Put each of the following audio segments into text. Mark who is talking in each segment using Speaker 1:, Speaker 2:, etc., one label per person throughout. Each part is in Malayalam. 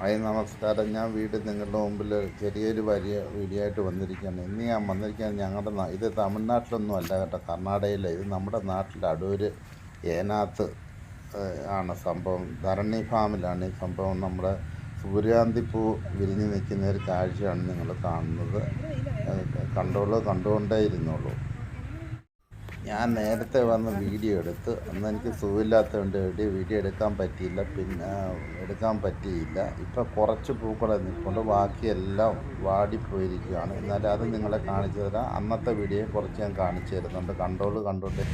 Speaker 1: ഹായ് നമസ്കാരം. ഞാൻ വീട് നിങ്ങളുടെ മുമ്പിൽ ചെറിയൊരു വലിയ വീഡിയോ ആയിട്ട് വന്നിരിക്കുകയാണ്. ഇന്ന് ഞാൻ വന്നിരിക്കുന്നത് ഞങ്ങളുടെ ഇത് തമിഴ്നാട്ടിലൊന്നും അല്ല കേട്ടോ കർണാടകയിലെ. ഇത് നമ്മുടെ നാട്ടിലെ അടൂർ ഏനാത്ത് ആണ് സംഭവം. ധരണി ഫാമിലാണ് ഈ സംഭവം. നമ്മുടെ സൂര്യാന്തി പൂ വിരിഞ്ഞ് നിൽക്കുന്ന ഒരു കാഴ്ചയാണ് നിങ്ങൾ കാണുന്നത്. കണ്ടോളൂ കണ്ടുകൊണ്ടേ ഇരുന്നോളൂ. ഞാൻ നേരത്തെ വന്ന് വീഡിയോ എടുത്ത് അന്ന് എനിക്ക് സുഖമില്ലാത്തതുകൊണ്ട് എവിടെ വീഡിയോ എടുക്കാൻ പറ്റിയില്ല പിന്നെ എടുക്കാൻ പറ്റിയില്ല. ഇപ്പം കുറച്ച് പൂക്കളെ നിൽക്കൊണ്ട് ബാക്കിയെല്ലാം വാടിപ്പോയിരിക്കുകയാണ്. എന്നാലും അത് നിങ്ങളെ കാണിച്ചു തരാം. അന്നത്തെ വീഡിയോ കുറച്ച് ഞാൻ കാണിച്ചു തരുന്നുണ്ട്. കണ്ടോളൂ കണ്ടോണ്ട്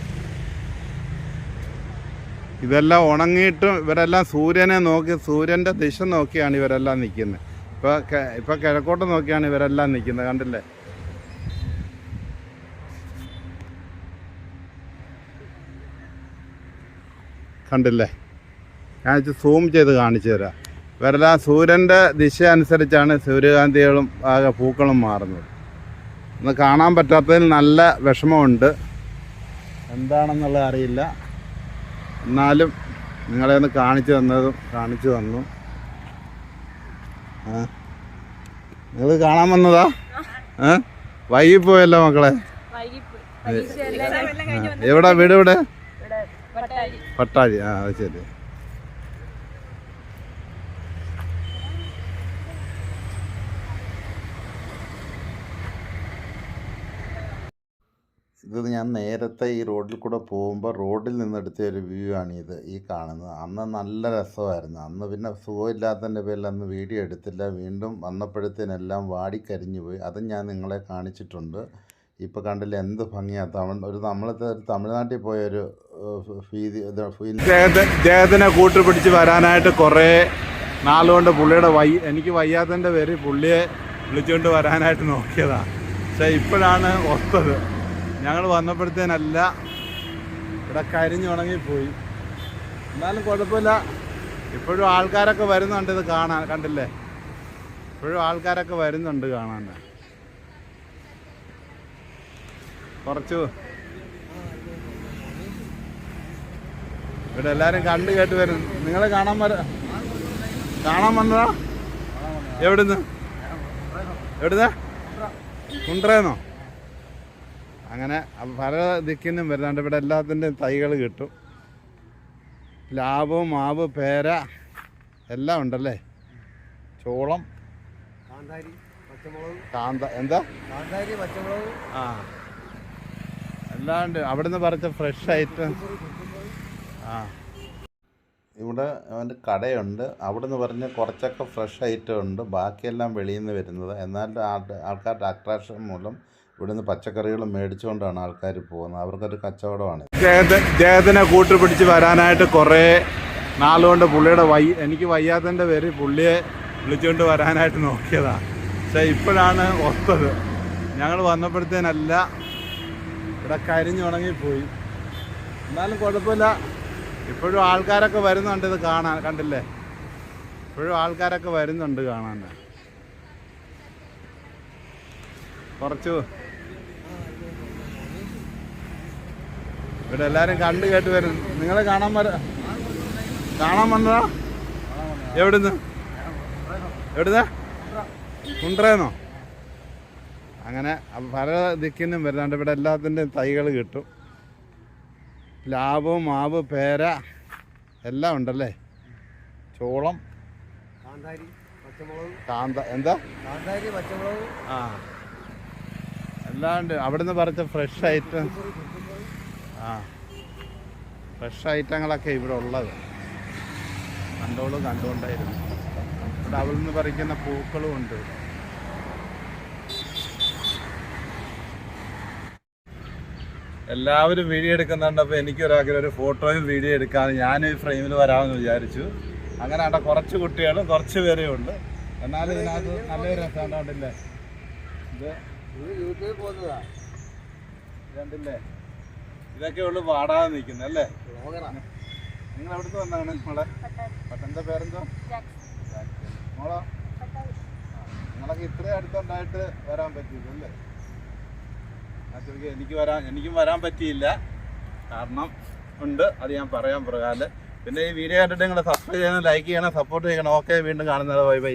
Speaker 2: ഇതെല്ലാം ഉണങ്ങിയിട്ടും ഇവരെല്ലാം സൂര്യനെ നോക്കി സൂര്യന്റെ ദിശ നോക്കിയാണ് ഇവരെല്ലാം നിൽക്കുന്നത്. ഇപ്പോൾ ഇപ്പോൾ കിഴക്കോട്ട് നോക്കിയാണ് ഇവരെല്ലാം നിൽക്കുന്നത്. കണ്ടില്ലേ? കണ്ടില്ലേ? ഞാൻ സൂം ചെയ്ത് കാണിച്ചു തരാം. ഇവരെല്ലാം സൂര്യന്റെ ദിശ അനുസരിച്ചാണ് സൂര്യകാന്തികളും ആകെ പൂക്കളും മാറുന്നത്. ഇന്ന് കാണാൻ പറ്റാത്തതിൽ നല്ല വിഷമമുണ്ട്. എന്താണെന്നുള്ളത് അറിയില്ല. എന്നാലും നിങ്ങളെ ഒന്ന് കാണിച്ചു തന്നതും കാണിച്ചു തന്നു. നിങ്ങൾ കാണാൻ വന്നതാ? ഏ? വൈകിപ്പോയല്ലോ മക്കളെ. എവിടെ. എവിടാ? വീട് ഇവിടെ
Speaker 3: പട്ടാഴി.
Speaker 2: ആ അത് ശരി.
Speaker 1: ഇത് ഞാൻ നേരത്തെ ഈ റോഡിൽ കൂടെ പോകുമ്പോൾ റോഡിൽ നിന്നെടുത്ത ഒരു വ്യൂ ആണ് ഇത് ഈ കാണുന്നത്. അന്ന് നല്ല രസമായിരുന്നു. അന്ന് പിന്നെ സുഖമില്ലാത്തതിന്റെ പേരിൽ അന്ന് വീഡിയോ എടുത്തില്ല. വീണ്ടും വന്നപ്പോഴത്തേനെല്ലാം വാടിക്കരിഞ്ഞു പോയി. അതും ഞാൻ നിങ്ങളെ കാണിച്ചിട്ടുണ്ട്. ഇപ്പോൾ കണ്ടില്ല എന്ത് ഭംഗിയാണ് തമിഴ് ഒരു നമ്മളത്തെ തമിഴ്നാട്ടിൽ പോയ
Speaker 2: ഇദ്ദേഹത്തിനെ കൂട്ടുപിടിച്ച് വരാനായിട്ട് കുറേ നാളുകൊണ്ട് പുള്ളിയുടെ വൈ എനിക്ക് വയ്യാത്തതിന്റെ പേര് പുള്ളിയെ വിളിച്ചുകൊണ്ട് വരാനായിട്ട് നോക്കിയതാണ് പക്ഷേ ഇപ്പോഴാണ് ഒത്തത്. ഞങ്ങൾ വന്നപ്പോഴത്തേനല്ല ഇവിടെ കരിഞ്ഞു കരിഞ്ഞുണങ്ങിപ്പോയി എന്നാലും കുഴപ്പമില്ല. ഇപ്പോഴും ആൾക്കാരൊക്കെ വരുന്നുണ്ട് ഇത് കാണാൻ കണ്ടില്ലേ? ഇപ്പോഴും ആൾക്കാരൊക്കെ വരുന്നുണ്ട് കാണാൻ. കുറച്ച് ഇവിടെ എല്ലാരും കണ്ടു കേട്ട് വരും നിങ്ങളെ കാണാൻ വര കാണാൻ വന്നതാ? എവിടുന്ന്? എവിടുന്ന്? കുണ്ട്രേന്നോ? അങ്ങനെ പല പല ദിക്കിന്നും വരുന്നുണ്ട്. ഇവിടെ എല്ലാത്തിന്റെയും തൈകൾ കിട്ടും. പ്ലാവ് മാവ് പേര എല്ലാം ഉണ്ടല്ലേ? ചോളം. കാന്ത എന്താ? ആ. എല്ലാം ഉണ്ട് അവിടുന്ന് പറിച്ച ഫ്രഷ് ഐറ്റം
Speaker 1: ഇവിടെ അവന്റെ കടയുണ്ട്. അവിടെ നിന്ന് പറഞ്ഞ് കുറച്ചൊക്കെ ഫ്രഷ് ഐറ്റം ഉണ്ട്. ബാക്കിയെല്ലാം വെളിയിൽ നിന്ന് വരുന്നത്. എന്നാൽ ആൾ- ആൾക്കാരുടെ അട്രാക്ഷൻ മൂലം ഇവിടുന്ന് പച്ചക്കറികൾ മേടിച്ചുകൊണ്ടാണ് ആൾക്കാർ പോകുന്നത്. അവർക്കൊരു കച്ചവടമാണ്.
Speaker 2: ജേതനെ ഇദ്ദേഹത്തിനെ കൂട്ടുപിടിച്ച് വരാനായിട്ട് കുറേ നാളുകൊണ്ട് പുള്ളിയുടെ വൈ എനിക്ക് വയ്യാത്തതിന്റെ പേര് പുള്ളിയെ വിളിച്ചുകൊണ്ട് വരാനായിട്ട് നോക്കിയതാണ് പക്ഷേ ഇപ്പോഴാണ് ഒത്തത്. ഞങ്ങൾ വന്നപ്പോഴത്തേനല്ല ഇവിടെ കരിഞ്ഞുണങ്ങിപ്പോയി. എന്നാലും കുഴപ്പമില്ല. ഇപ്പോഴും ആൾക്കാരൊക്കെ വരുന്നുണ്ട് ഇത് കാണാൻ കണ്ടില്ലേ? ഇപ്പോഴും ആൾക്കാരൊക്കെ വരുന്നുണ്ട് കാണാൻ. കുറച്ചു ഇവിടെ എല്ലാരും കണ്ടു കേട്ട് വരും. നിങ്ങളെ കാണാൻ വര കാണാൻ വന്നതാ? എവിടുന്ന്? എവിടുന്ന്? കുണ്ടറേന്നോ അങ്ങനെ പല ദിക്കിന്നും വരുന്നുണ്ട്. ഇവിടെ എല്ലാത്തിന്റെയും തൈകൾ കിട്ടും. പ്ലാവ് മാവ് പേര എല്ലാം ഉണ്ടല്ലേ? ചോളം
Speaker 4: കാന്താരി പച്ചമുളക്.
Speaker 2: കാന്ത എന്താ?
Speaker 4: കാന്താരി പച്ചമുളക്.
Speaker 2: ആ. എല്ലാം ഉണ്ട് അവിടുന്ന് പറിച്ച ഫ്രഷ് ഐറ്റം ആ. ഫ്രഷ് ഐറ്റങ്ങളൊക്കെ ഇവിടെ ഉള്ളത്. കണ്ടോളൂ കണ്ടുകൊണ്ടായിരുന്നു ഇവിടെ അവിടെ നിന്ന് പറിക്കുന്ന പൂക്കളും ഉണ്ട്. എല്ലാവരും വീഡിയോ എടുക്കുന്നുണ്ടപ്പോൾ എനിക്കൊരാഗ്രഹം ഒരു ഫോട്ടോയും വീഡിയോ എടുക്കാമെന്ന് ഞാനും ഈ ഫ്രെയിമിൽ വരാമെന്ന് വിചാരിച്ചു. അങ്ങനെ അവിടെ കുറച്ച് കുട്ടികളും കുറച്ച് പേരേ ഉണ്ട്. എന്നാലും ഇതിനകത്ത് നല്ലൊരു രസം കണ്ടില്ലേ? ഇത്
Speaker 4: ഇത് യൂട്യൂബിൽ പോകുന്നതാ
Speaker 2: കണ്ടില്ലേ? ഇതൊക്കെ ഉള്ളു പാടാതെ നിൽക്കുന്നത് അല്ലേ? നിങ്ങൾ എവിടുന്ന് വന്നാണ് മോളെ? പട്ടന്റെ പേരെന്തോ. മോളോ. നിങ്ങളൊക്കെ ഇത്രയും അടുത്തുണ്ടായിട്ട് വരാൻ പറ്റിയില്ല അല്ലേ ഞാൻ എനിക്ക് വരാൻ എനിക്കും വരാൻ പറ്റിയില്ല. കാരണം ഉണ്ട്. അത് ഞാൻ പറയാൻ പ്രകാരം. പിന്നെ ഈ വീഡിയോ കണ്ടിട്ട് നിങ്ങൾ സബ്സ്ക്രൈബ് ചെയ്യണം ലൈക്ക് ചെയ്യണം സപ്പോർട്ട് ചെയ്യണം. ഓക്കെ വീണ്ടും കാണുന്നത് ബൈ ബൈ